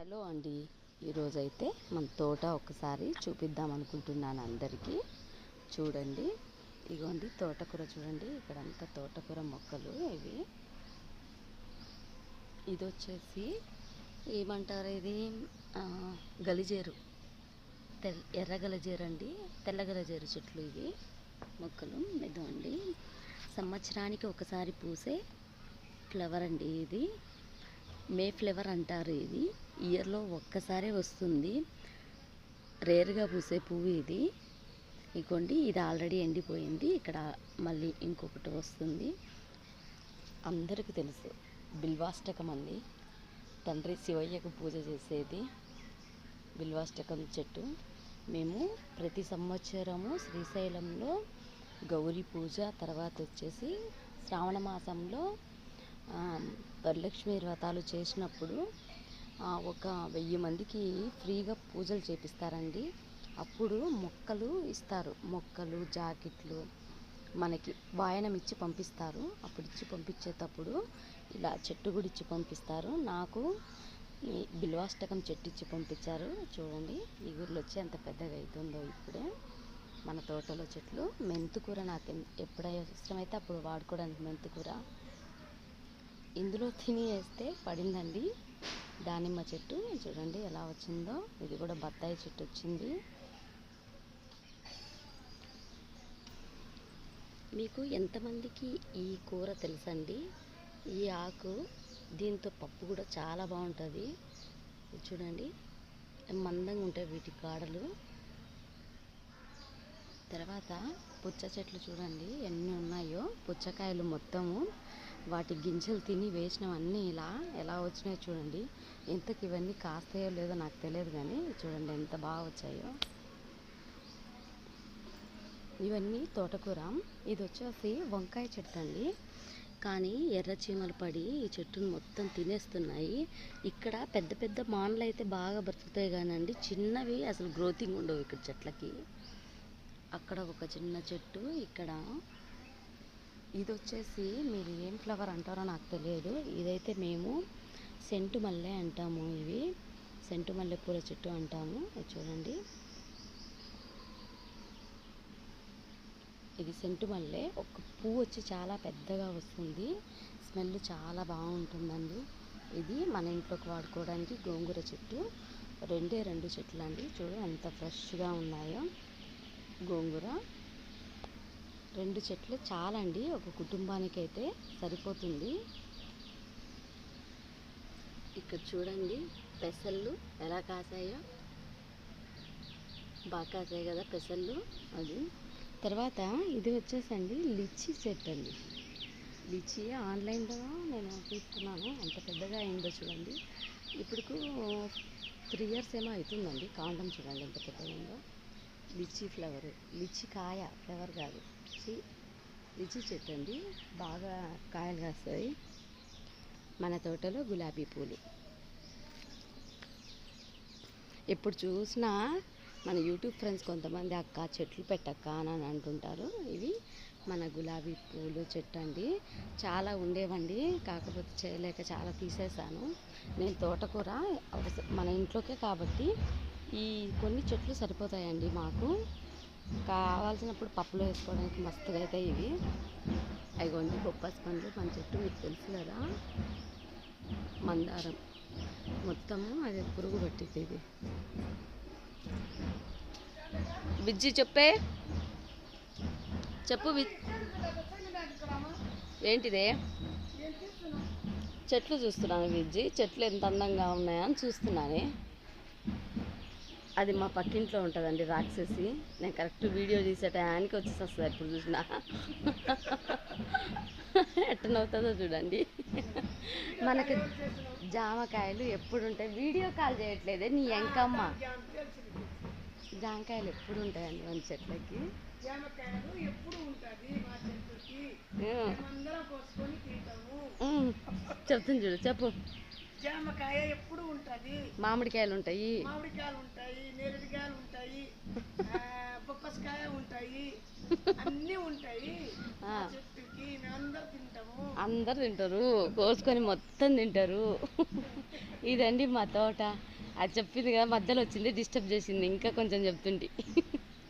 Hello అండి. ఈరోజైతే మన తోట ఒకసారి చూపిద్దాం అనుకుంటున్నాను అందరికీ. చూడండి. ఇగోండి తోటకూర చూడండి. ఇక్కడంతా తోటకూర మొక్కలు ఇవి. ఇది వచ్చేసి ఏమంటారు ఇది? గలిజేరు. తెల్ ఎర్ర గలజేరు అండి తెల్ల గలజేరు చెట్లు ఇవి. మొక్కలు ఇదండి. సంవత్సరానికి ఒకసారి పూసే ఫ్లవర్ అండి ఇది. మే ఫ్లేవర్ అంటారు ఇది. ఇయర్లో ఒక్కసారే వస్తుంది. రేర్గా పూసే పువ్వు ఇది. ఇగోండి ఇది ఆల్రెడీ ఎండిపోయింది. ఇక్కడ మళ్ళీ ఇంకొకటి వస్తుంది. అందరికీ తెలుసు బిల్వాష్టకం అండి తండ్రి శివయ్యకు పూజ చేసేది బిల్వాష్టకం చెట్టు. మేము ప్రతి సంవత్సరము శ్రీశైలంలో గౌరీ పూజ తర్వాత వచ్చేసి శ్రావణ మాసంలో వరలక్ష్మి వ్రతాలు చేసినప్పుడు ఒక వెయ్యి మందికి ఫ్రీగా పూజలు చేపిస్తారండి. అప్పుడు మొక్కలు ఇస్తారు. మొక్కలు జాకెట్లు మనకి వాయనం ఇచ్చి పంపిస్తారు. అప్పుడు ఇచ్చి పంపించేటప్పుడు ఇలా చెట్టు కూడా ఇచ్చి పంపిస్తారు. నాకు ఈ బిల్వాష్టకం చెట్టు ఇచ్చి పంపించారు. చూడండి ఈ ఊర్లో వచ్చి ఎంత పెద్దగా అవుతుందో ఇప్పుడే. మన తోటలో చెట్లు. మెంతుకూర నాకు ఎప్పుడైతే ఎప్పుడైనా ఇష్టమైతే అప్పుడు వాడుకోవడానికి మెంతుకూర. ఇందులో తిని వేస్తే పడిందండి. దానిమ్మ చెట్టు చూడండి ఎలా వచ్చిందో. ఇది కూడా బత్తాయి చెట్టు వచ్చింది. మీకు ఎంతమందికి ఈ కూర తెలుసండి? ఈ ఆకు దీంతో పప్పు కూడా చాలా బాగుంటుంది. చూడండి మందంగా ఉంటాయి వీటి కాడలు తర్వాత పుచ్చ చెట్లు చూడండి ఎన్ని ఉన్నాయో. పుచ్చకాయలు మొత్తము. వాటి గింజలు తిని వేసినవన్నీ ఇలా ఎలా వచ్చినాయో చూడండి. ఇంతకు ఇవన్నీ కాస్తాయో లేదో నాకు తెలియదు కానీ చూడండి ఎంత బాగా వచ్చాయో. ఇవన్నీ తోటకూర. ఇది వచ్చేసి వంకాయ చెట్టు అండి. కానీ ఎర్ర చీమలు పడి ఈ చెట్టును మొత్తం తినేస్తున్నాయి. ఇక్కడ పెద్ద పెద్ద మాన్లు అయితే బాగా బ్రతుకుతాయి కానండి. చిన్నవి అసలు గ్రోతింగ్ ఉండవు ఇక్కడ చెట్లకి. అక్కడ ఒక చిన్న చెట్టు ఇక్కడ ఇది వచ్చేసి మీరు ఏం ఫ్లవర్ అంటారో నాకు తెలియదు. ఇదైతే మేము సెంటు మల్లె అంటాము ఇవి. సెంటు మల్లె పూల చెట్టు అంటాము. చూడండి. ఇది సెంటు మల్లె. ఒక పువ్వు వచ్చి చాలా పెద్దగా వస్తుంది. స్మెల్ చాలా బాగుంటుందండి. ఇది మన ఇంట్లోకి వాడుకోవడానికి గోంగూర చెట్టు. రెండే రెండు చెట్లు అండి. చూడు ఎంత ఫ్రెష్గా ఉన్నాయో గోంగూర. రెండు చెట్లు చాలా అండి ఒక కుటుంబానికైతే సరిపోతుంది. ఇక్కడ చూడండి పెసళ్ళు ఎలా కాసాయో. బాగా కాసాయి కదా పెసళ్ళు. అది. తర్వాత ఇది వచ్చేసండి లిచ్చి సెట్ అండి. లిచ్చి ఆన్లైన్లో నేను తీసుకున్నాను. ఎంత పెద్దగా అయిందో చూడండి. ఇప్పుడుకు త్రీ ఇయర్స్ ఏమో అవుతుందండి. కాండం చూడండి ఎంత పెద్దగా ఉందో లిచ్చి ఫ్లవర్. లిచ్చి కాయ ఫ్లవర్ కాదు. లిచ్చి చెట్టు అండి బాగా కాయలు కాస్తాయి. మన తోటలో గులాబీ పూలు. ఎప్పుడు చూసినా మన యూట్యూబ్ ఫ్రెండ్స్ కొంతమంది అక్క చెట్లు పెట్టక్క అని అంటుంటారు. ఇవి మన గులాబీ పూలు చెట్టు అండి చాలా ఉండేవండి. కాకపోతే చేయలేక చాలా తీసేసాను నేను తోటకూర మన ఇంట్లోకే కాబట్టి ఈ కొన్ని చెట్లు సరిపోతాయండి మాకు. కావాల్సినప్పుడు పప్పులో వేసుకోవడానికి మస్తుగా అవుతాయి ఇవి. అయిగోండి బొప్పాసి పండ్లు మన చెట్టు మీకు తెలుసు కదా. మందారం. మొత్తము అది పురుగు పట్టింది ఇది. విజ్జి చెప్పే? చెప్పు ఏంటిదే? చెట్లు చూస్తున్నాను విజ్జి. చెట్లు ఎంత అందంగా ఉన్నాయని అని చూస్తున్నానే. అది మా పక్కింట్లో ఉంటుందండి రాక్షసి. నేను కరెక్ట్ వీడియో తీసే టయానికి వచ్చేసి వస్తుంది ఎప్పుడు చూసినా. ఎట్టనవుతుందో చూడండి. మనకి జామకాయలు ఎప్పుడు ఉంటాయి వీడియో కాల్ చేయట్లేదే నీ ఎంకమ్మ. జామకాయలు ఎప్పుడు ఉంటాయండి మన చెట్లకి? చెప్తుంది చూడు చెప్పు. జామకాయ ఎప్పుడు ఉంటుంది. మామిడికాయలు ఉంటాయి. మామిడికాయలు ఉంటాయి నేరేడుకాయలు ఉంటాయి ఉంటాయి అన్నీ ఉంటాయి. చెట్టుకి మేమందరం తింటాము. అందరు తింటారు. కోసుకొని మొత్తం తింటారు. ఇదండి మా తోట. అది చెప్పింది కదా మధ్యలో వచ్చింది డిస్టర్బ్ చేసింది. ఇంకా కొంచెం చెప్తుంటి.